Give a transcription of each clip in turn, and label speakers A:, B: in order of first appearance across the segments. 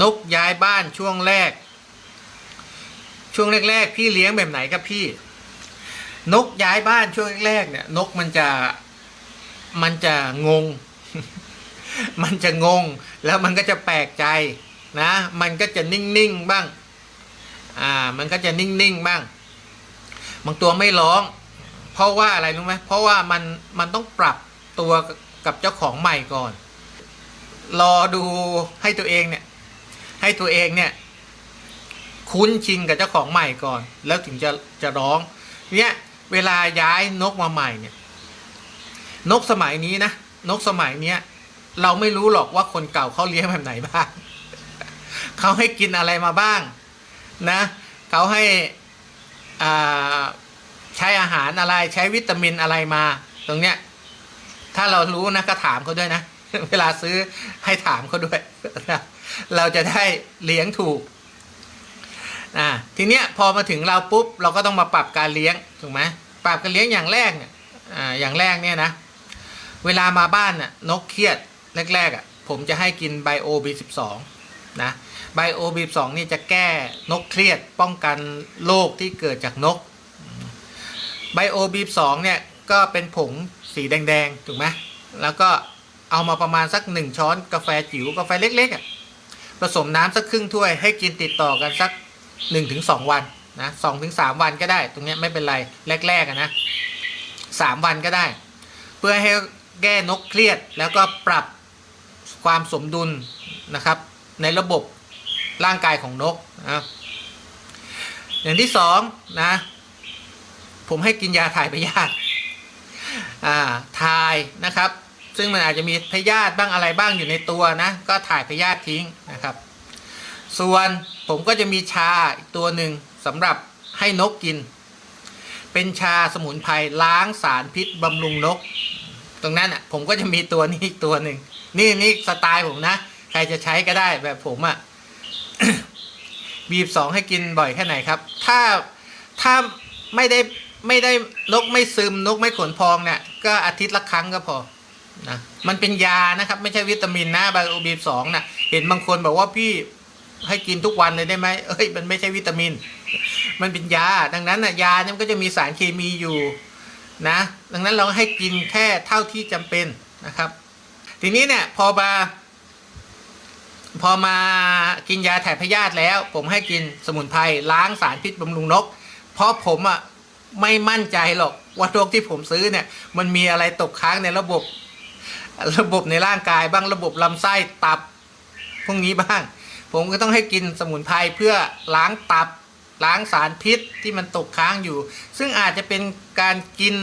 A: นกย้ายบ้านช่วงแรก ช่วงแรก ๆ พี่เลี้ยงแบบไหนครับพี่ นกย้ายบ้านช่วงแรกๆเนี่ย นกมันจะมันจะงง มันจะงง แล้วมันก็จะแปลกใจนะ มันก็จะนิ่งๆบ้าง อ่า มันก็จะนิ่งๆบ้าง บางตัวไม่ร้อง เพราะว่าอะไรรู้ไหมเพราะว่ามันมันต้องปรับตัวกับเจ้าของใหม่ก่อน รอดูให้ตัวเองเนี่ย ให้ตัวเองเนี่ย คุ้นชินกับเจ้าของใหม่ก่อน แล้วถึงจะจะร้อง เนี่ยเวลาย้ายนกมาใหม่เนี่ย นกสมัยนี้นะนกสมัยเนี้ยเราไม่รู้หรอกว่าคนเก่าเขาเลี้ยงแบบไหนบ้างเขาให้กินอะไรมาบ้าง นะเขาให้อ่าใช้อาหารอะไรใช้วิตามินอะไรมา ตรงเนี้ย ถ้าเรารู้นะก็ถามเขาด้วยนะ เวลาซื้อให้ถามเขาด้วยนะ เราจะได้เลี้ยงถูกอ่าทีเนี้ยพอมาถึงเราปุ๊บเราก็ต้องมาปรับการเลี้ยงถูกไหมปรับการเลี้ยงอย่างแรกเนี่ยอ่าอย่างแรกเนี่ยนะเวลามาบ้านน่ะนกเครียดแรกๆอะผมจะให้กินไบโอบีสิบสองนะไบโอบีสองนี่จะแก้นกเครียดป้องกันโรคที่เกิดจากนกไบโอบีสองเนี่ยก็เป็นผงสีแดงๆถูกไหมแล้วก็เอามาประมาณสักหนึ่งช้อนกาแฟจิ๋วกาแฟเล็กๆอะ ผสมน้ำสักครึ่งถ้วยให้กินติดต่อกันสักหนึ่งถึงสองวันนะสองถึงสามวันก็ได้ ตรงนี้ไม่เป็นไรแรกๆนะสามวันก็ได้ เพื่อให้แก้นกเครียด แล้วก็ปรับความสมดุลนะครับ ในระบบร่างกายของนกนะอย่างที่สองนะ ผมให้กินยาถ่ายพยาธิอ่าถ่ายนะครับ ซึ่งมันอาจจะมีพยาธิบ้างอะไรบ้างอยู่ในตัวนะ ก็ถ่ายพยาธิทิ้งนะครับ ส่วนผมก็จะมีชาอีกตัวหนึ่งสำหรับให้นกกิน เป็นชาสมุนไพรล้างสารพิษบำรุงนก ตรงนั้นอะผมก็จะมีตัวนี้อีกตัวหนึ่งนี่นี่สไตล์ผมนะ ใครจะใช้ก็ได้แบบผมอะ่ะบีบสองให้กินบ่อยแค่ไหนครับ ถ้าถ้าไม่ได้ไม่ได้นกไม่ซึมนกไม่ขนพองเนี่ยก็อาทิตย์ละครั้งก็พอ นะมันเป็นยานะครับ ไม่ใช่วิตามินนะไบโอบีสองนะเห็นบางคนบอกว่าพี่ให้กินทุกวันเลยได้ไหมเอ้ยมันไม่ใช่วิตามิน มันเป็นยา ดังนั้นนะยาเนี่ยก็จะมีสารเคมีอยู่นะ ดังนั้นเราให้กินแค่เท่าที่จำเป็นนะครับ ทีนี้เนี่ยพอมาพอมากินยาถ่ายพยาธิแล้ว ผมให้กินสมุนไพรล้างสารพิษบำรุงนก เพราะผมอะไม่มั่นใจหรอกว่านกที่ผมซื้อเนี่ย มันมีอะไรตกค้างในระบบ ระบบในร่างกายบ้างระบบลำไส้ตับพวกนี้บ้าง ผมก็ต้องให้กินสมุนไพรเพื่อล้างตับล้างสารพิษที่มันตกค้างอยู่ ซึ่งอาจจะเป็นการกิน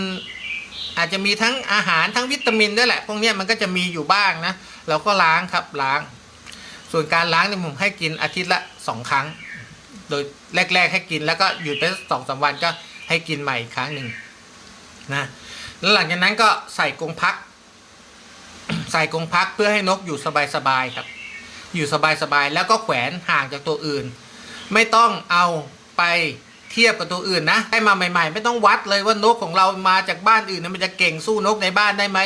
A: อาจจะมีทั้งอาหารทั้งวิตามินด้วยแหละ พวกนี้มันก็จะมีอยู่บ้างนะเราก็ล้างครับล้าง ส่วนการล้างเนี่ยผมให้กินอาทิตย์ละสองครั้ง โดยแรก ๆ ให้กินแล้วก็หยุดไปสองสามวันก็ให้กินใหม่อีกครั้งหนึ่งนะแล้วหลังจากนั้นก็ใส่กรงพัก ใส่กรงพักเพื่อให้นกอยู่สบายๆครับ อยู่สบายๆแล้วก็แขวนห่างจากตัวอื่น ไม่ต้องเอาไปเทียบกับตัวอื่นนะให้มาใหม่ ๆ ไม่ต้องวัดเลยว่านกของเรามาจากบ้านอื่นมันจะเก่งสู้นกในบ้านได้ไหม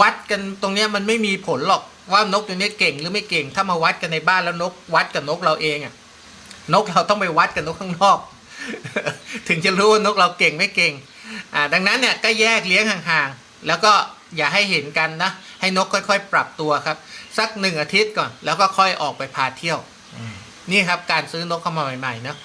A: วัดกันตรงนี้มันไม่มีผลหรอกว่านกตัวนี้เก่งหรือไม่เก่ง ถ้ามาวัดกันในบ้านแล้วนกวัดกับนกเราเองอะนกเราต้องไปวัดกับนกข้างนอก ถึงจะรู้ว่านกเราเก่งไม่เก่งอ่าดังนั้นเนี่ยก็แยกเลี้ยงห่างๆ แล้วก็ อย่าให้เห็นกันนะ ให้นกค่อยๆ ปรับตัวครับ สักหนึ่งอาทิตย์ก่อน แล้วก็ค่อยออกไปพาเที่ยว นี่ครับการซื้อนกเข้ามาใหม่ๆเนาะ